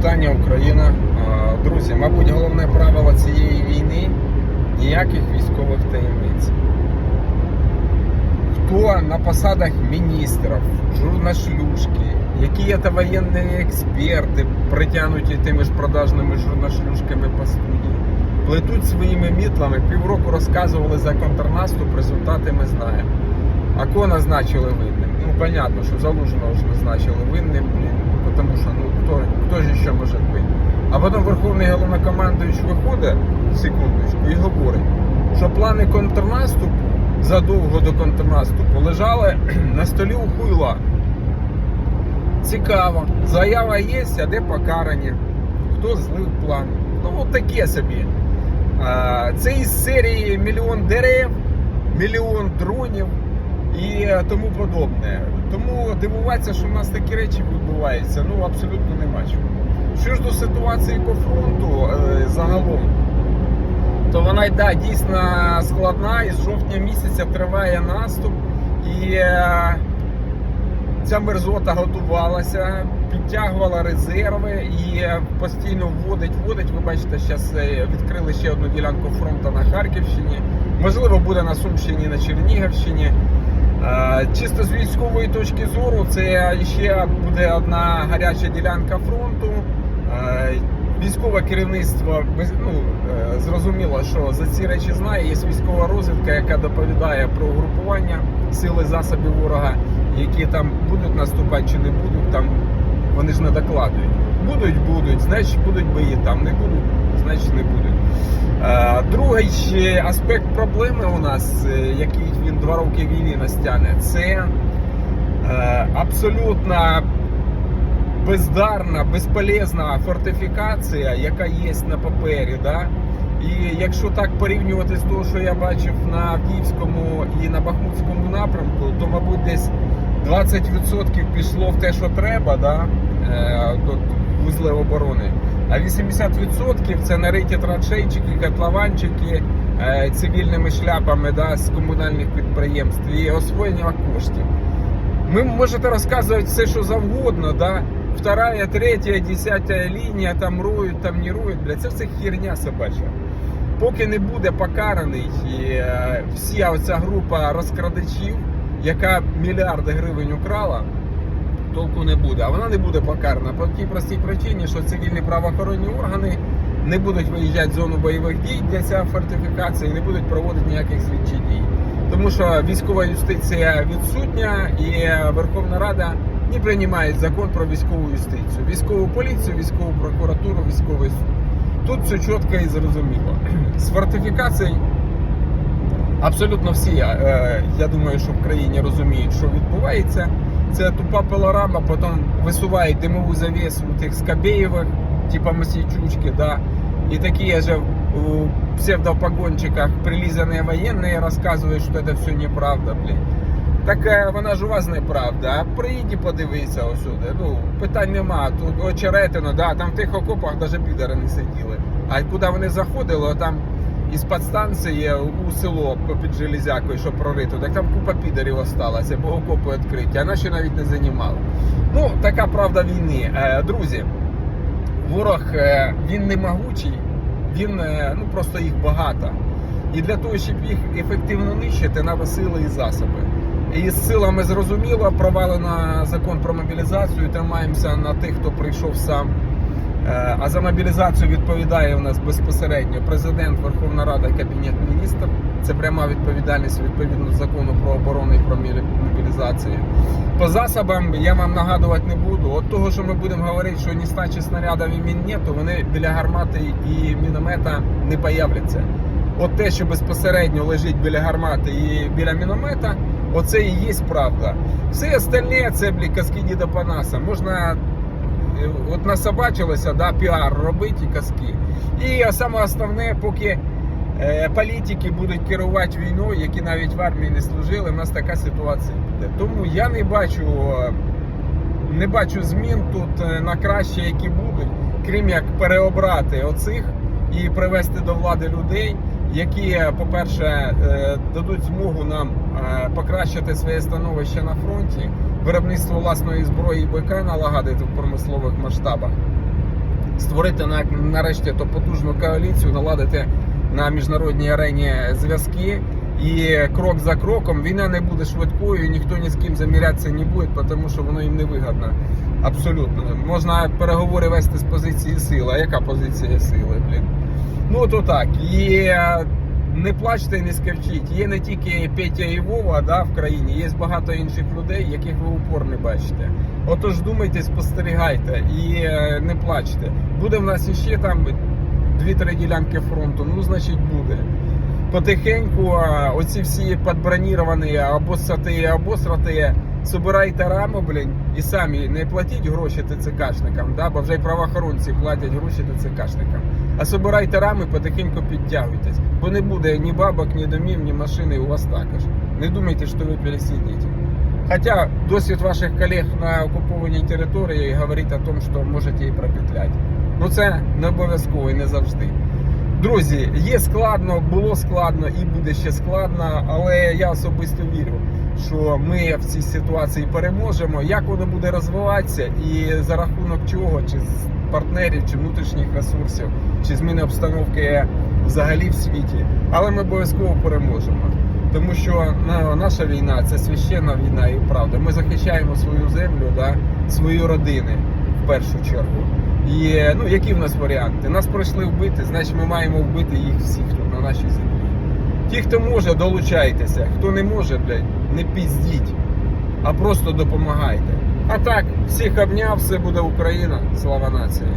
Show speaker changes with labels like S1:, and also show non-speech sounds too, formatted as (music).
S1: Вітання Україна. Друзі, мабуть, головне правило цієї війни ніяких військових таємниць. Хто на посадах міністрів, журнашлюшки, які є та воєнні експерти, притягнуті тими ж продажними журнашлюшками по студії, плетуть своїми мітлами, півроку розказували за контрнаступ, результати ми знаємо. А кого назначили винним? Ну, понятно, що Залужного ж назначили винним, ну, тому що ну хто, хто ж ще може бути? А потім Верховний головнокомандуючий виходить, секундочку, і говорить, що плани контрнаступу задовго до контрнаступу лежали (clears throat) на столі у хуйла. Цікаво. Заява є, а де покарані? Хто злив план? Ну, от таке собі. А, Це із серії мільйон дерев, мільйон дронів і тому подобне. Тому дивуватися, що в нас такі речі відбуваються, ну абсолютно нема чого. Що ж до ситуації по фронту е, загалом, то вона й да, дійсно складна. І з жовтня місяця триває наступ, і е, ця мерзота готувалася, підтягувала резерви і е, постійно вводить, вводить. Ви бачите, зараз відкрили ще одну ділянку фронту на Харківщині. Можливо, буде на Сумщині, на Чернігівщині. Е, Чисто з військової точки зору, це ще буде одна гаряча ділянка фронту. Е, Військове керівництво ну, е, зрозуміло, що за ці речі знає. Є військова розвідка, яка доповідає про угрупування сили засобів ворога, які там будуть наступати чи не будуть. Там вони ж не докладують. Будуть, будуть, значить будуть бої. Там не будуть, значить не будуть. Е, Другий аспект проблеми у нас, е, який він два роки війни настягне, це е, абсолютно бездарна, безполезна фортифікація, яка є на папері. Да? І якщо так порівнювати з того, що я бачив на Авдіївському і на Бахмутському напрямку, то, мабуть, десь 20% пішло в те, що треба, да? до вузли оборони. А 80% це нариті траншейчики, котлованчики е, цивільними шляпами да, з комунальних підприємств і освоєння коштів. Ви можете розказувати все, що завгодно, да? Вторая, третя, десята лінія, там рують, там не рують, бля, це все херня собача. Поки не буде покараний е, вся оця група розкрадачів, яка мільярди гривень украла, толку не буде. А вона не буде покарана по тій простій причині, що цивільні правоохоронні органи не будуть виїжджати в зону бойових дій для цієї фортифікації, не будуть проводити ніяких слідчих дій. Тому що військова юстиція відсутня і Верховна Рада не приймає закон про військову юстицію, військову поліцію, військову прокуратуру, військовий суд. Тут все чітко і зрозуміло. З фортифікацій абсолютно всі, е, я думаю, що в країні розуміють, що відбувається. Це тупа пилорама, потім висувають димову завісу у тих скабєєвих, типа Мосійчучки, да. І такі же у псевдопогончиках прилизані воєнні розказують, що це все неправда, блін. Так е, вона ж у вас неправда. А приїдь і подивися осюди. Ну, питань нема. Тут очеретино, да, там в тих окопах навіть підари не сиділи. А куди вони заходили, там із підстанції у село під железякою, що прорито, так там купа підарів осталася, бо окопи відкриті, а наші навіть не займали. Ну, така правда війни. Е, Друзі, ворог е, він не могучий, він е, ну просто їх багато. І для того, щоб їх ефективно нищити, треба сили і засоби. І з силами зрозуміло, провалено закон про мобілізацію. Тримаємося на тих, хто прийшов сам. Е, А за мобілізацію відповідає у нас безпосередньо президент, Верховна Рада Кабінет міністрів. Це пряма відповідальність відповідно закону про оборону і про мобілізацію. По засобам я вам нагадувати не буду. От того, що ми будемо говорити, що ні стачі снарядів і мін нет, то вони біля гармати і міномета не появляться. От те, що безпосередньо лежить біля гармати і біля міномета, оце і є правда. Все остальне це блі казки діда Панаса. Можна от насобачилося, да, піар робити і казки. І саме основне, поки е, політики будуть керувати війною, які навіть в армії не служили, в нас така ситуація буде. Тому я не бачу, е, не бачу змін тут е, на краще, які будуть, крім як переобрати оцих і привести до влади людей, які, е, по-перше, е, дадуть змогу нам е, покращити своє становище на фронті, виробництво власної зброї і БК налагодити в промислових масштабах. створити нарешті то потужну коаліцію, наладити на міжнародній арені зв'язки. І крок за кроком війна не буде швидкою, ніхто ні з ким замірятися не буде, тому що воно їм не вигідно. Абсолютно. Можна переговори вести з позиції сили. А яка позиція сили, блін? Ну то так. І е, не плачте і не скавчіть. Є не тільки Петя і Вова да, в країні, є багато інших людей, яких ви упор не бачите. Отож думайте, спостерігайте і е, не плачте. Буде в нас іще там дві-три ділянки фронту, ну значить буде. Потихеньку оці всі підброніровані або сати, або срати, собирайте раму, блін, і самі не платіть гроші ТЦКшникам, да, бо вже й правоохоронці платять гроші ТЦКшникам. А собирайте рами, потихеньку підтягуйтесь. Бо не буде ні бабок, ні домів, ні машини у вас також. Не думайте, що ви пересидите. Хотя досвід ваших колег на окупованій території говорить о том, що можете і пропетлять. Ну це не обов'язково і не завжди. Друзі, є складно, було складно і буде ще складно, але я особисто вірю, що ми в цій ситуації переможемо. Як воно буде розвиватися, і за рахунок чого, чи з партнерів, чи внутрішніх ресурсів, чи зміни обстановки взагалі в світі. Але ми обов'язково переможемо. Тому що ну, наша війна це священна війна і правда. Ми захищаємо свою землю, да, свої родини в першу чергу. І ну, які в нас варіанти? Нас пройшли вбити, значить ми маємо вбити їх всіх тут на нашій землі. Ті, хто може, долучайтеся. Хто не може, блядь, не піздіть, а просто допомагайте. А так, всіх обняв, все буде Україна. Слава нації.